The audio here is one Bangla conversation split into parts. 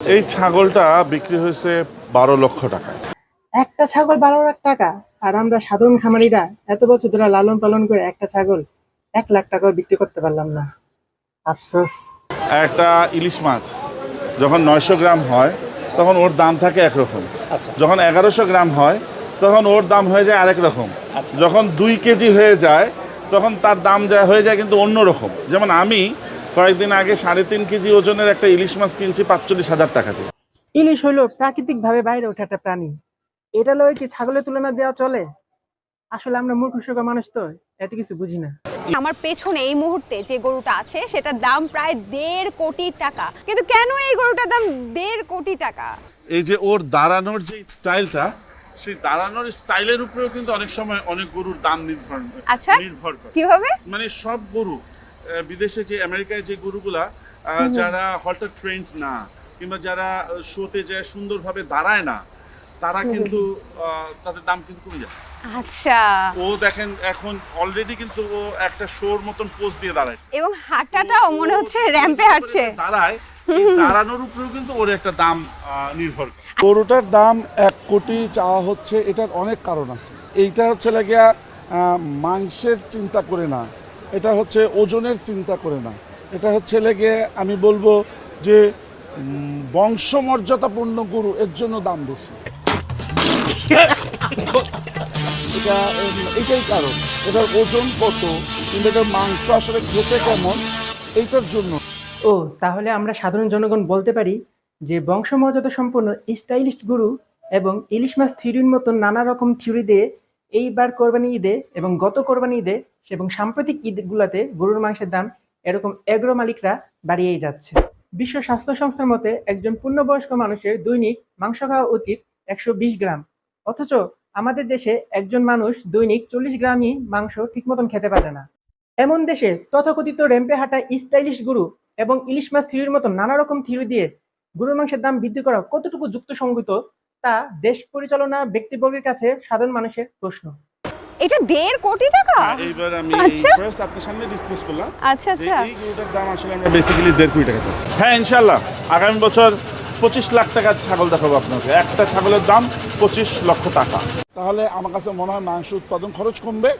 এই ছাগলটা বিক্রি হয়েছে বারো লক্ষ টাকায়। একটা ছাগল বারো লাখ টাকা আর আমরা সাধারণ খামারিরা এত বছর ধরে লালন পালন করে একটা ছাগল এক লাখ টাকাও বিক্রি করতে পারলাম না। আফসোস। একটা ইলিশ মাছ যখন নয়শো গ্রাম হয় তখন ওর দাম থাকে একরকম। আচ্ছা। যখন এগারোশো গ্রাম হয় তখন ওর দাম হয়ে যায় আরেক রকম। আচ্ছা। যখন দুই কেজি হয়ে যায় তখন তার দাম যা হয়ে যায় কিন্তু অন্য রকম। যেমন আমি কয়েকদিন আগে সাড়ে তিন কেজি ওজনের একটা ইলিশ মাছ কিনছি পাঁচচল্লিশ হাজার টাকা দিয়ে। ইলিশ হইল প্রাকৃতিক ভাবে বাইরে ওঠা একটা প্রাণী। এটা লয় কি ছাগলের তুলনা দেওয়া চলে? আসলে আমরা মূর্খ সুখ মানুষ তো এত কিছু বুঝি না। আমার পেছনে এই মুহূর্তে যে গরুটা আছে সেটার দাম প্রায় দেড় কোটি টাকা। কিন্তু কেন এই গরুটার দাম দেড় কোটি টাকা? এই যে ওর দাঁড়ানোর যে স্টাইলটা সেই দাঁড়ানোর স্টাইলের উপরেও কিন্তু অনেক সময় অনেক গরুর দাম নির্ভর আচ্ছা। নির্ভর করে। কীভাবে? মানে সব গরু বিদেশে যে আমেরিকায় যে গরুগুলা যারা হলটার ট্রেন্ড না কিংবা যারা শোতে যায় সুন্দরভাবে দাঁড়ায় না তারা কিন্তু আহ, তাদের দাম কিন্তু কমে যায়। আচ্ছা। ও দেখেন এখন অলরেডি কিন্তু ও একটা শোর মতন পোজ দিয়ে দাঁড়ায় এবং হাঁটাটাও মনে হচ্ছে র্যাম্পে হাঁটছে। দাঁড়ায় দাঁড়ানোর উপরেও কিন্তু ওর একটা দাম আহ, নির্ভর করে। গরুটার দাম এক কোটি চাওয়া হচ্ছে এটার অনেক কারণ আছে। এইটা হচ্ছে লাগিয়া আহ, মাংসের চিন্তা করে না। এটা হচ্ছে ওজনের চিন্তা করে না। এটা হচ্ছে লেগে আমি বলব যে বংশমর্যাদাপূর্ণ গরু এর জন্য দাম বেশি। এটা, এটাই কারণ। এটার ওজন কত কিন্তু এটার মাংস আসলে খেতে কেমন, এইটার জন্য। ও, তাহলে আমরা সাধারণ জনগণ বলতে পারি যে বংশমর্যাদা সম্পন্ন স্টাইলিস্ট গরু এবং ইলিশ মাছ থিওরির মতন নানা রকম থিওরি দিয়ে এইবার কোরবানি ঈদে এবং গত কোরবানি ঈদে এবং সাম্প্রতিক ঈদগুলোতে গরুর মাংসের দাম এরকম এগ্রো মালিকরা বাড়িয়েই যাচ্ছে। বিশ্ব স্বাস্থ্য সংস্থার মতে একজন পূর্ণবয়স্ক মানুষের দৈনিক মাংস খাওয়া উচিত একশো বিশ গ্রাম। অথচ আমাদের দেশে একজন মানুষ দৈনিক চল্লিশ গ্রামই মাংস ঠিক মতন খেতে পারে না। এমন দেশে তথাকথিত র্যাম্পে হাঁটা স্টাইলিশ গুরু এবং ইলিশ মাছ থিওরির মতো নানা রকম থিওরি দিয়ে গরুর মাংসের দাম বৃদ্ধি করা কতটুকু যুক্তিসঙ্গত তা দেশ পরিচালনা ব্যক্তিবর্গের কাছে সাধারণ মানুষের প্রশ্ন। এটা দেড় কোটি টাকা? এইবার আমি আচ্ছা। ফার্স্ট আপনার সামনে ডিসকাস করলাম আচ্ছা আচ্ছা। এই গরুটার দাম আসলে আমরা বেসিক্যালি দেড় কোটি টাকা চাচ্ছি। হ্যাঁ ইনশাল্লাহ আগামী বছর পঁচিশ লাখ টাকার ছাগল দেখাবো আপনাকে। একটা ছাগলের দাম পঁচিশ লক্ষ টাকা। তাহলে আমার কাছে মনে হয় মাংস উৎপাদন খরচ কমবে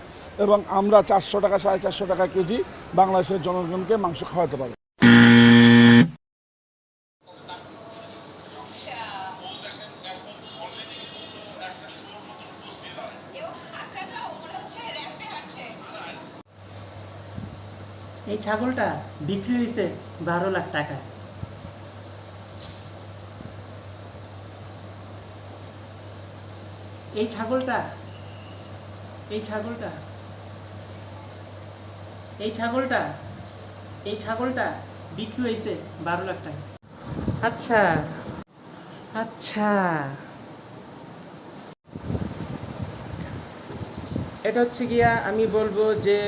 এবং আমরা চারশো টাকা সাড়ে চারশো টাকা কেজি বাংলাদেশের জনগণকে মাংস খাওয়াতে পারব। এই ছাগলটা বিক্রি হয়েছে বারো লাখ টাকা। এই ছাগলটা এই ছাগলটা এই ছাগলটা এই ছাগলটা বিক্রি হয়েছে বারো লাখ টাকা। আচ্ছা আচ্ছা। এটা হচ্ছে গিয়া আমি বলব যে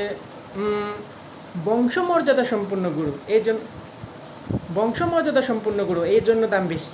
বংশমর্যাদা সম্পূর্ণ গুরু এই জন্য বংশমর্যাদা সম্পূর্ণ গুরু এই জন্য দাম বেশি।